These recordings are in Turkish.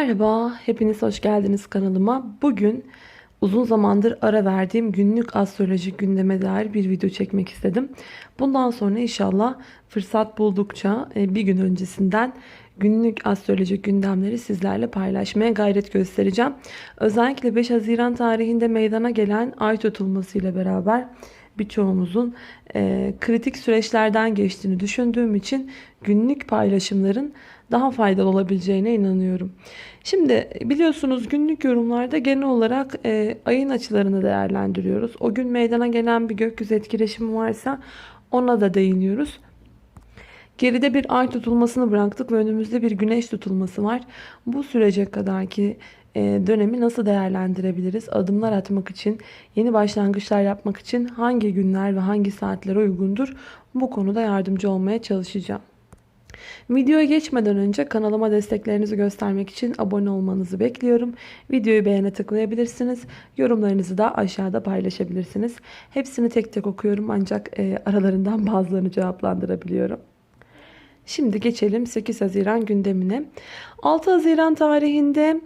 Merhaba, hepiniz hoş geldiniz kanalıma. Bugün uzun zamandır ara verdiğim günlük astrolojik gündeme dair bir video çekmek istedim. Bundan sonra inşallah fırsat buldukça e, bir gün öncesinden günlük astrolojik gündemleri sizlerle paylaşmaya gayret göstereceğim. Özellikle 5 Haziran tarihinde meydana gelen ay tutulması ile beraber birçoğumuzun e, kritik süreçlerden geçtiğini düşündüğüm için günlük paylaşımların daha faydalı olabileceğine inanıyorum. Şimdi biliyorsunuz günlük yorumlarda genel olarak e, ayın açılarını değerlendiriyoruz. O gün meydana gelen bir gökyüzü etkileşimi varsa ona da değiniyoruz. Geride bir ay tutulmasını bıraktık ve önümüzde bir güneş tutulması var. Bu sürece kadarki e, dönemi nasıl değerlendirebiliriz? Adımlar atmak için, yeni başlangıçlar yapmak için hangi günler ve hangi saatler uygundur? Bu konuda yardımcı olmaya çalışacağım. Videoya geçmeden önce kanalıma desteklerinizi göstermek için abone olmanızı bekliyorum. Videoyu beğene tıklayabilirsiniz. Yorumlarınızı da aşağıda paylaşabilirsiniz. Hepsini tek tek okuyorum ancak e, aralarından bazılarını cevaplandırabiliyorum. Şimdi geçelim 8 Haziran gündemine. 6 Haziran tarihinde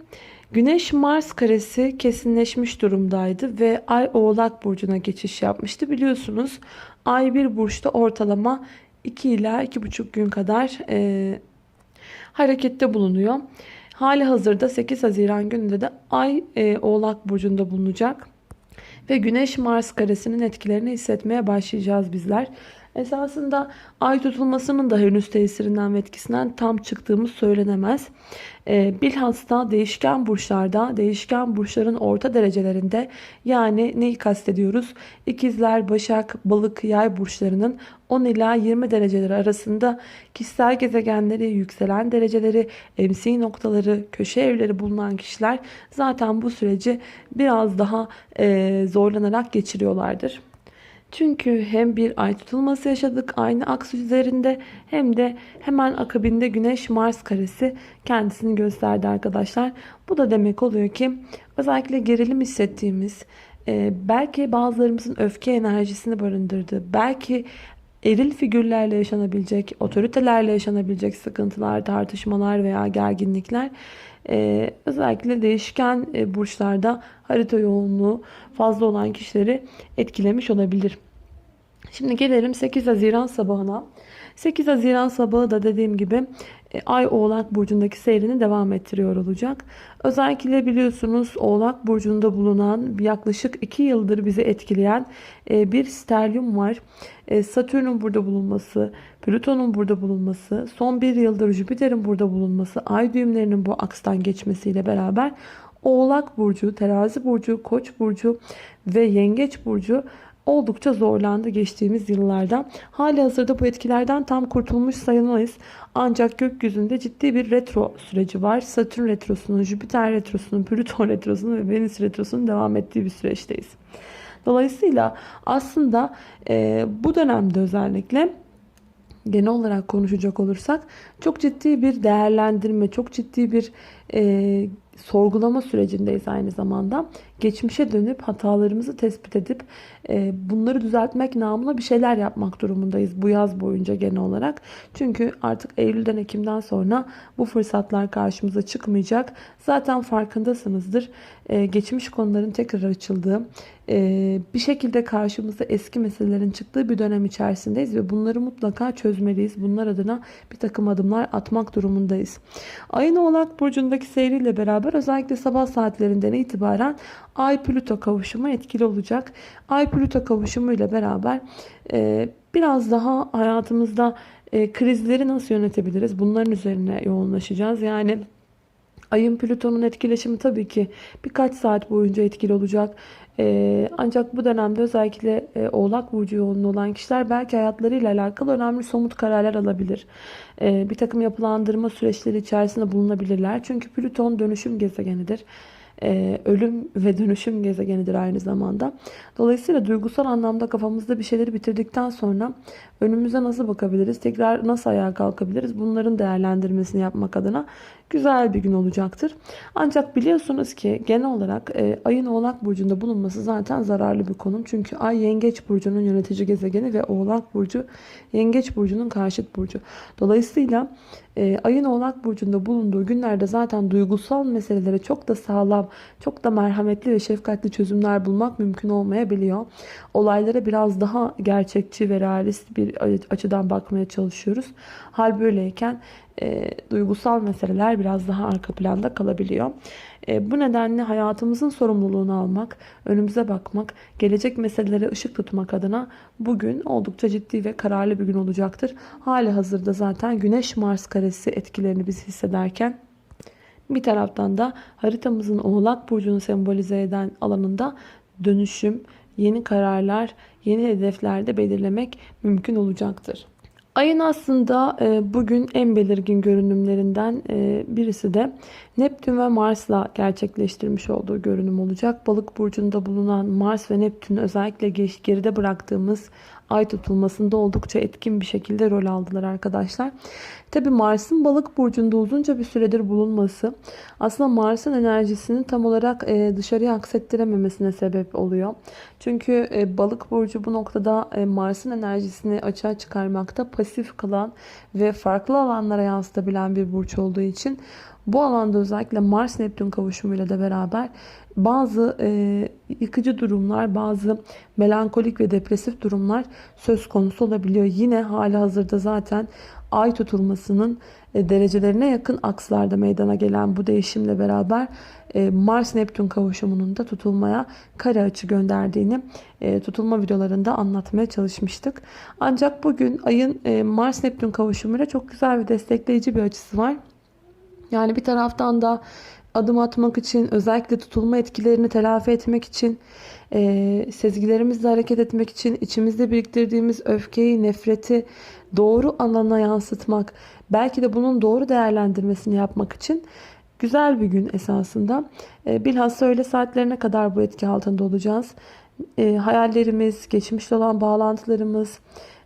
Güneş Mars karesi kesinleşmiş durumdaydı ve Ay Oğlak burcuna geçiş yapmıştı. Biliyorsunuz Ay bir burçta ortalama 2 ila 2,5 gün kadar e, harekette bulunuyor. Hali hazırda 8 Haziran gününde de Ay e, Oğlak Burcu'nda bulunacak. Ve Güneş Mars karesinin etkilerini hissetmeye başlayacağız bizler. Esasında ay tutulmasının da henüz tesirinden ve etkisinden tam çıktığımız söylenemez. E, bilhassa değişken burçlarda, değişken burçların orta derecelerinde yani neyi kastediyoruz? İkizler, Başak, Balık, Yay burçlarının 10 ila 20 dereceleri arasında kişisel gezegenleri, yükselen dereceleri, MC noktaları, köşe evleri bulunan kişiler zaten bu süreci biraz daha e, zorlanarak geçiriyorlardır. Çünkü hem bir ay tutulması yaşadık aynı aks üzerinde hem de hemen akabinde Güneş Mars karesi kendisini gösterdi arkadaşlar. Bu da demek oluyor ki özellikle gerilim hissettiğimiz e, belki bazılarımızın öfke enerjisini barındırdığı belki eril figürlerle yaşanabilecek, otoritelerle yaşanabilecek sıkıntılar, tartışmalar veya gerginlikler ee, özellikle değişken e, burçlarda harita yoğunluğu fazla olan kişileri etkilemiş olabilir. Şimdi gelelim 8 Haziran sabahına. 8 Haziran sabahı da dediğim gibi e, Ay Oğlak Burcu'ndaki seyrini devam ettiriyor olacak. Özellikle biliyorsunuz Oğlak Burcu'nda bulunan yaklaşık 2 yıldır bizi etkileyen e, bir sterlyum var. E, Satürn'ün burada bulunması, Plüton'un burada bulunması, son bir yıldır Jüpiter'in burada bulunması, ay düğümlerinin bu akstan geçmesiyle beraber Oğlak Burcu, Terazi Burcu, Koç Burcu ve Yengeç Burcu oldukça zorlandı geçtiğimiz yıllarda. Hali hazırda bu etkilerden tam kurtulmuş sayılmayız. Ancak gökyüzünde ciddi bir retro süreci var. Satürn retrosunun, Jüpiter retrosunun, Plüton retrosunun ve Venüs retrosunun devam ettiği bir süreçteyiz. Dolayısıyla aslında e, bu dönemde özellikle genel olarak konuşacak olursak çok ciddi bir değerlendirme, çok ciddi bir e, sorgulama sürecindeyiz aynı zamanda. Geçmişe dönüp hatalarımızı tespit edip e, bunları düzeltmek namına bir şeyler yapmak durumundayız bu yaz boyunca genel olarak. Çünkü artık Eylül'den Ekim'den sonra bu fırsatlar karşımıza çıkmayacak. Zaten farkındasınızdır. E, geçmiş konuların tekrar açıldığı, e, bir şekilde karşımıza eski meselelerin çıktığı bir dönem içerisindeyiz ve bunları mutlaka çözmeliyiz. Bunlar adına bir takım adımlar atmak durumundayız. Ayın Oğlak Burcu'ndaki seyriyle beraber özellikle sabah saatlerinden itibaren Ay Plüto kavuşumu etkili olacak. Ay Plüto kavuşumu ile beraber e, biraz daha hayatımızda e, krizleri nasıl yönetebiliriz? Bunların üzerine yoğunlaşacağız. Yani Ayın Plüton'un etkileşimi tabii ki birkaç saat boyunca etkili olacak. Ee, ancak bu dönemde özellikle e, Oğlak Burcu yoğunluğu olan kişiler belki hayatlarıyla alakalı önemli somut kararlar alabilir. Ee, bir takım yapılandırma süreçleri içerisinde bulunabilirler. Çünkü Plüton dönüşüm gezegenidir e, ölüm ve dönüşüm gezegenidir aynı zamanda. Dolayısıyla duygusal anlamda kafamızda bir şeyleri bitirdikten sonra önümüze nasıl bakabiliriz, tekrar nasıl ayağa kalkabiliriz bunların değerlendirmesini yapmak adına güzel bir gün olacaktır. Ancak biliyorsunuz ki genel olarak e, ayın Oğlak Burcu'nda bulunması zaten zararlı bir konum. Çünkü ay Yengeç Burcu'nun yönetici gezegeni ve Oğlak Burcu Yengeç Burcu'nun karşıt burcu. Dolayısıyla e, ayın Oğlak Burcu'nda bulunduğu günlerde zaten duygusal meselelere çok da sağlam, çok da merhametli ve şefkatli çözümler bulmak mümkün olmayabiliyor. Olaylara biraz daha gerçekçi ve realist bir açıdan bakmaya çalışıyoruz. Hal böyleyken e, duygusal meseleler biraz daha arka planda kalabiliyor. E, bu nedenle hayatımızın sorumluluğunu almak, önümüze bakmak, gelecek meselelere ışık tutmak adına bugün oldukça ciddi ve kararlı bir gün olacaktır. Hali hazırda zaten Güneş-Mars karesi etkilerini biz hissederken bir taraftan da haritamızın Oğlak Burcu'nu sembolize eden alanında dönüşüm, yeni kararlar, yeni hedeflerde belirlemek mümkün olacaktır. Ayın aslında e, bugün en belirgin görünümlerinden e, birisi de Neptün ve Mars'la gerçekleştirmiş olduğu görünüm olacak. Balık burcunda bulunan Mars ve Neptün özellikle geride bıraktığımız ay tutulmasında oldukça etkin bir şekilde rol aldılar arkadaşlar. Tabi Mars'ın balık burcunda uzunca bir süredir bulunması aslında Mars'ın enerjisini tam olarak e, dışarıya aksettirememesine sebep oluyor. Çünkü e, balık burcu bu noktada e, Mars'ın enerjisini açığa çıkarmakta pasif kalan ve farklı alanlara yansıtabilen bir burç olduğu için bu alanda özellikle Mars-Neptün kavuşumuyla da beraber bazı e, yıkıcı durumlar, bazı melankolik ve depresif durumlar söz konusu olabiliyor. Yine hali hazırda zaten ay tutulmasının e, derecelerine yakın akslarda meydana gelen bu değişimle beraber e, Mars-Neptün kavuşumunun da tutulmaya kare açı gönderdiğini e, tutulma videolarında anlatmaya çalışmıştık. Ancak bugün ayın e, Mars-Neptün kavuşumuyla çok güzel ve destekleyici bir açısı var. Yani bir taraftan da adım atmak için, özellikle tutulma etkilerini telafi etmek için, e, sezgilerimizle hareket etmek için, içimizde biriktirdiğimiz öfkeyi, nefreti doğru alana yansıtmak, belki de bunun doğru değerlendirmesini yapmak için güzel bir gün esasında. E, bilhassa öyle saatlerine kadar bu etki altında olacağız. E, hayallerimiz, geçmişte olan bağlantılarımız,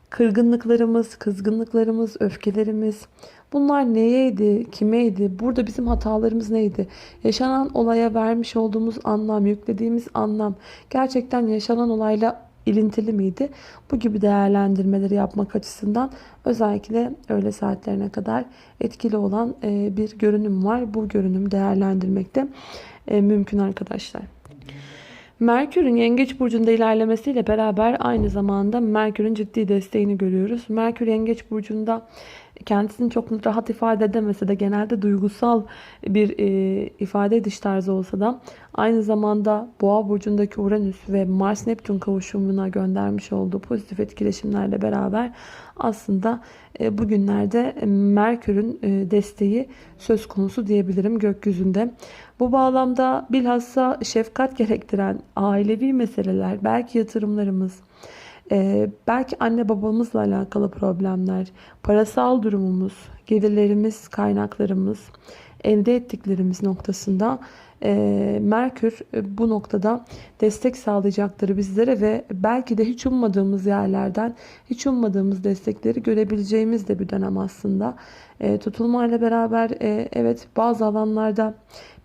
kırgınlıklarımız, kızgınlıklarımız, öfkelerimiz, Bunlar neyeydi, kimeydi, burada bizim hatalarımız neydi? Yaşanan olaya vermiş olduğumuz anlam, yüklediğimiz anlam gerçekten yaşanan olayla ilintili miydi? Bu gibi değerlendirmeleri yapmak açısından özellikle öğle saatlerine kadar etkili olan e, bir görünüm var. Bu görünüm değerlendirmekte e, mümkün arkadaşlar. Merkür'ün Yengeç Burcu'nda ilerlemesiyle beraber aynı zamanda Merkür'ün ciddi desteğini görüyoruz. Merkür Yengeç Burcu'nda kendisini çok rahat ifade edemese de genelde duygusal bir e, ifade ediş tarzı olsa da aynı zamanda Boğa burcundaki Uranüs ve Mars Neptün kavuşumuna göndermiş olduğu pozitif etkileşimlerle beraber aslında e, bugünlerde Merkür'ün e, desteği söz konusu diyebilirim gökyüzünde. Bu bağlamda bilhassa şefkat gerektiren ailevi meseleler, belki yatırımlarımız, ee, belki anne babamızla alakalı problemler, parasal durumumuz, gelirlerimiz, kaynaklarımız, elde ettiklerimiz noktasında e, Merkür bu noktada destek sağlayacaktır bizlere ve belki de hiç ummadığımız yerlerden hiç ummadığımız destekleri görebileceğimiz de bir dönem aslında. E, tutulmayla beraber e, evet bazı alanlarda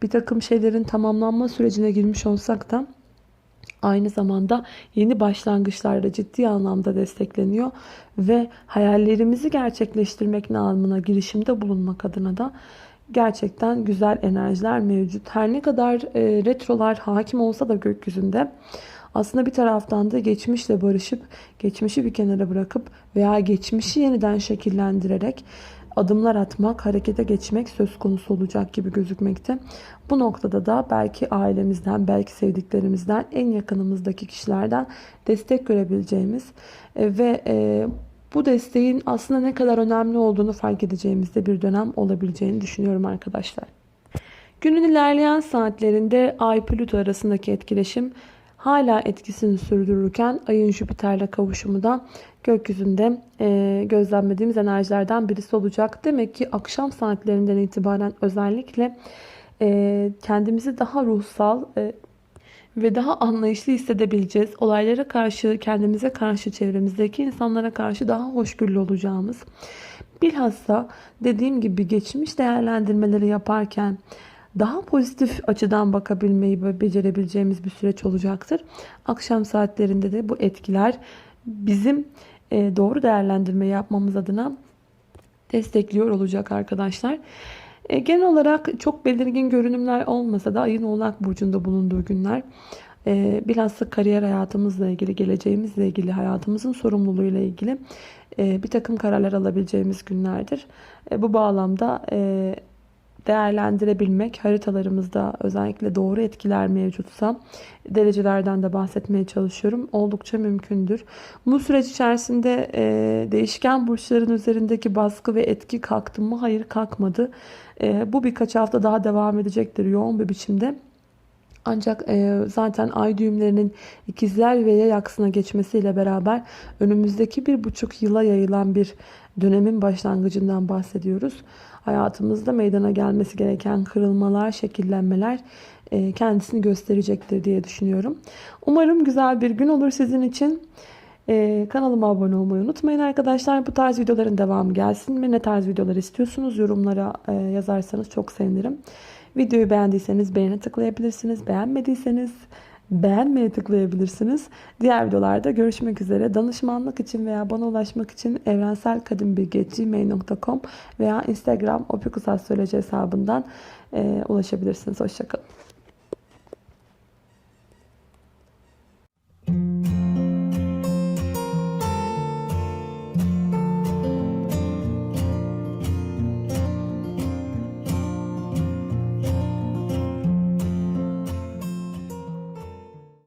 bir takım şeylerin tamamlanma sürecine girmiş olsak da aynı zamanda yeni başlangıçlarda ciddi anlamda destekleniyor ve hayallerimizi gerçekleştirmek namına girişimde bulunmak adına da gerçekten güzel enerjiler mevcut. Her ne kadar e, retrolar hakim olsa da gökyüzünde aslında bir taraftan da geçmişle barışıp geçmişi bir kenara bırakıp veya geçmişi yeniden şekillendirerek adımlar atmak, harekete geçmek söz konusu olacak gibi gözükmekte. Bu noktada da belki ailemizden, belki sevdiklerimizden, en yakınımızdaki kişilerden destek görebileceğimiz e, ve e, bu desteğin aslında ne kadar önemli olduğunu fark edeceğimizde bir dönem olabileceğini düşünüyorum arkadaşlar. Günün ilerleyen saatlerinde Ay-Plüto arasındaki etkileşim hala etkisini sürdürürken ayın Jüpiter'le kavuşumu da gökyüzünde e, gözlemlediğimiz enerjilerden birisi olacak. Demek ki akşam saatlerinden itibaren özellikle e, kendimizi daha ruhsal e, ve daha anlayışlı hissedebileceğiz. Olaylara karşı, kendimize karşı, çevremizdeki insanlara karşı daha hoşgörülü olacağımız. Bilhassa dediğim gibi geçmiş değerlendirmeleri yaparken daha pozitif açıdan bakabilmeyi becerebileceğimiz bir süreç olacaktır. Akşam saatlerinde de bu etkiler bizim e, doğru değerlendirme yapmamız adına destekliyor olacak arkadaşlar. E, genel olarak çok belirgin görünümler olmasa da ayın oğlak burcunda bulunduğu günler e, bilhassa kariyer hayatımızla ilgili, geleceğimizle ilgili, hayatımızın sorumluluğuyla ilgili e, bir takım kararlar alabileceğimiz günlerdir. Bu bağlamda değerlendirebilmek, haritalarımızda özellikle doğru etkiler mevcutsa derecelerden de bahsetmeye çalışıyorum. Oldukça mümkündür. Bu süreç içerisinde e, değişken burçların üzerindeki baskı ve etki kalktı mı? Hayır kalkmadı. E, bu birkaç hafta daha devam edecektir yoğun bir biçimde. Ancak e, zaten ay düğümlerinin ikizler ve yay aksına geçmesiyle beraber önümüzdeki bir buçuk yıla yayılan bir dönemin başlangıcından bahsediyoruz. Hayatımızda meydana gelmesi gereken kırılmalar, şekillenmeler e, kendisini gösterecektir diye düşünüyorum. Umarım güzel bir gün olur sizin için. Ee, kanalıma abone olmayı unutmayın arkadaşlar. Bu tarz videoların devamı gelsin mi? Ne tarz videolar istiyorsunuz? Yorumlara e, yazarsanız çok sevinirim. Videoyu beğendiyseniz beğene tıklayabilirsiniz. Beğenmediyseniz beğenmeye tıklayabilirsiniz. Diğer videolarda görüşmek üzere. Danışmanlık için veya bana ulaşmak için evrenselkadimbilgi.gmail.com veya Instagram opikusastroloji hesabından e, ulaşabilirsiniz. Hoşçakalın.